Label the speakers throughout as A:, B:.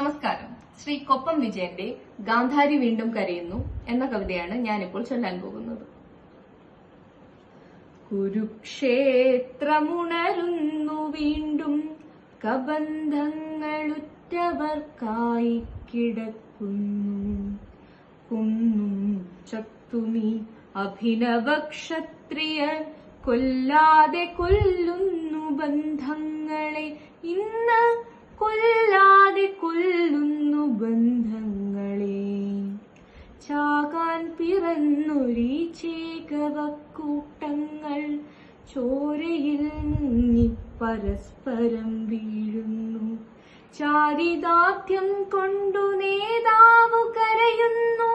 A: നമസ്കാരം. ശ്രീ കൊപ്പം വിജയന്റെ ഗാന്ധാരി വീണ്ടും കരയുന്നു എന്ന കവിതയാണ് ഞാനിപ്പോൾ ചൊല്ലാൻ പോകുന്നത്. കുരുക്ഷേത്രമുണരുന്നു വീണ്ടും കബന്ധങ്ങളുറ്റവർക്കായി കിടക്കുന്നു. കുന്നും ചത്തുമീ അഭിനവക്ഷത്രിയർ കൊല്ലാതെ കൊല്ലുന്നു ബന്ധങ്ങളെ. ഇന്ന് കൊല്ലാതെ ചേകവക്കൂട്ടങ്ങൾ ചോരയിൽ മുങ്ങി പരസ്പരം വീഴുന്നു. ചാരിതാർത്ഥ്യം കൊണ്ടു നേതാവു കരയുന്നു.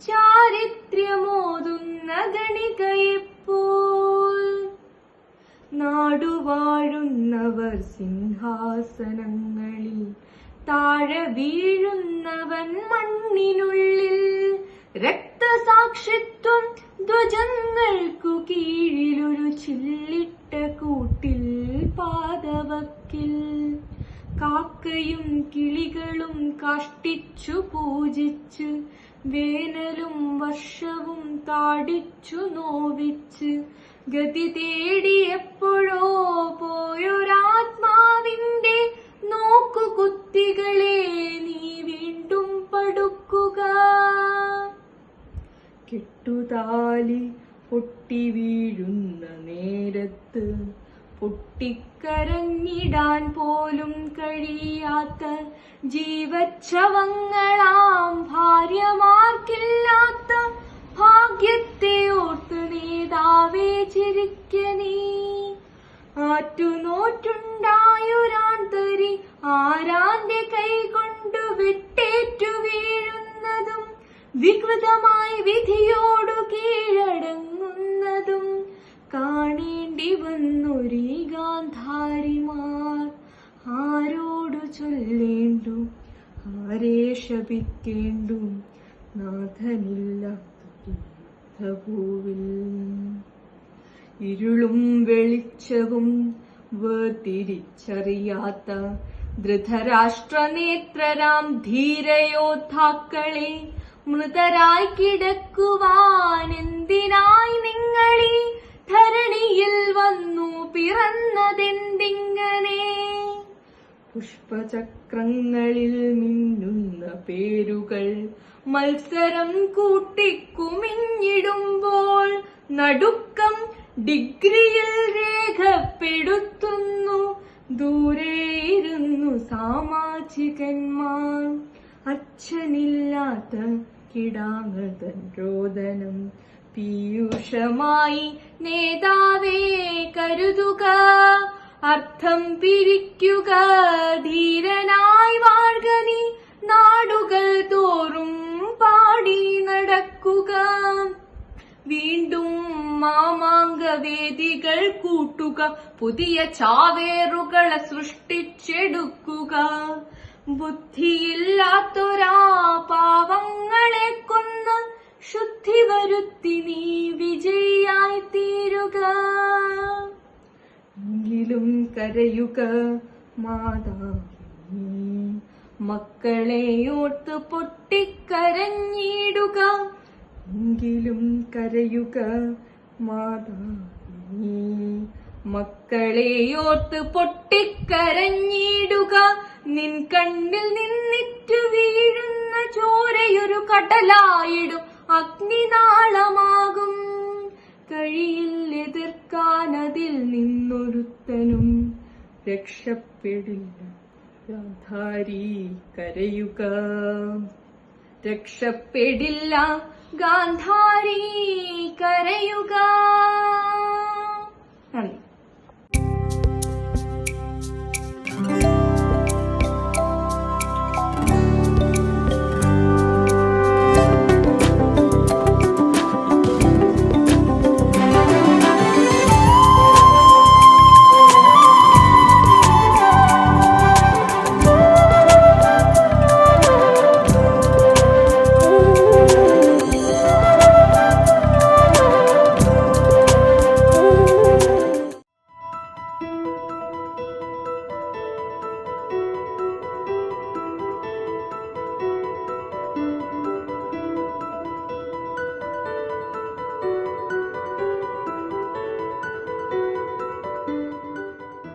A: ചാരിത്ര്യമോതുന്ന ഗണികയെപ്പോൾ നാടുവാഴുന്നവർ സിംഹാസനങ്ങളിൽ താഴെ വീഴുന്നവൻ മണ്ണിനുള്ളിൽ രക്തസാക്ഷിത്വം ധ്വജങ്ങൾക്കു കീഴിലൊരു ചില്ലിട്ട കൂട്ടിൽ പാദവക്കിൽ. കാക്കയും കിളികളും കാഷ്ടിച്ചു പൂജിച്ച് വേനലും വർഷവും താടിച്ചു നോവിച്ച്. ഗതി തേടി എപ്പോഴോ കെട്ടുതാലി പൊട്ടി വീഴുന്ന നേരത്ത് പൊട്ടിക്കരഞ്ഞിടാൻ പോലും കഴിയാത്ത ജീവച്ഛവങ്ങളാം ഭാര്യമാർക്കില്ലാത്ത ഭാഗ്യത്തെ ഓർത്ത് നേതാവേ ചിരിക്കനീ ആറ്റുനോറ്റുണ്ടായൊരാന്തരി ആരാന്റെ വികൃതമായി വിധിയോടു കീഴടങ്ങുന്നതും കാണേണ്ടി വന്നൊരീ ഗാന്ധാരിമാർ ആരോടു ചൊല്ലേണ്ടു? ആരെ ശപിക്കേണ്ടു? നാഥനില്ലാത്ത യുദ്ധഭൂവിൽ ഇരുളും വെളിച്ചവും വേർതിരിച്ചറിയാത്ത ധൃതരാഷ്ട്രനേത്രരാം ധീരയോദ്ധാക്കളെ മൃതരായി കിടക്കുവാൻ എന്തിനായി നിങ്ങളീ ധരണിയിൽ വന്നു പിറന്നതെന്തിങ്ങനെ? പുഷ്പചക്രങ്ങളിൽ മിന്നുന്ന പേരുകൾ മത്സരം കൂട്ടിക്കുമിഞ്ഞിടുമ്പോൾ നടുക്കം ഡിഗ്രിയിൽ രേഖപ്പെടുത്തുന്നു. ദൂരെ ഇരുന്നു സാമാജികന്മാർ. അച്ഛനില്ലാത്ത കിടാങ്ങതൻ രോദനം പീയൂഷമായി നേതാവേ കരുതുക. അർത്ഥം പിരിക്കുക ധീരനായി വാഴകനി നാടുകൾ തോറും പാടി നടക്കുക. വീണ്ടും മാമാങ്ക വേദികൾ കൂട്ടുക. പുതിയ ചാവേറുകളെ സൃഷ്ടിച്ചെടുക്കുക. ബുദ്ധിയില്ലാത്തൊരാ പാവങ്ങളെ കൊന്ന് ശുദ്ധി വരുത്തി നീ വിജയായി തീരുക. എങ്കിലും കരയുക മാതാ മക്കളെ ഓർത്ത് പൊട്ടിക്കരഞ്ഞിടുക. എങ്കിലും കരയുക മാതാ മക്കളെ ഓർത്ത് പൊട്ടിക്കരഞ്ഞിടുക. നിൻ കണ്ണിൽ നിന്നിറ്റു വീഴുന്ന ചോരയൊരു കടലായിടും. അഗ്നിനാളമാകും. കഴിയിൽ എതിർക്കാൻ അതിൽ നിന്നൊരുത്തനും രക്ഷപ്പെടില്ല. ഗാന്ധാരി കരയുക. രക്ഷപ്പെടില്ല ഗാന്ധാരി കരയുക.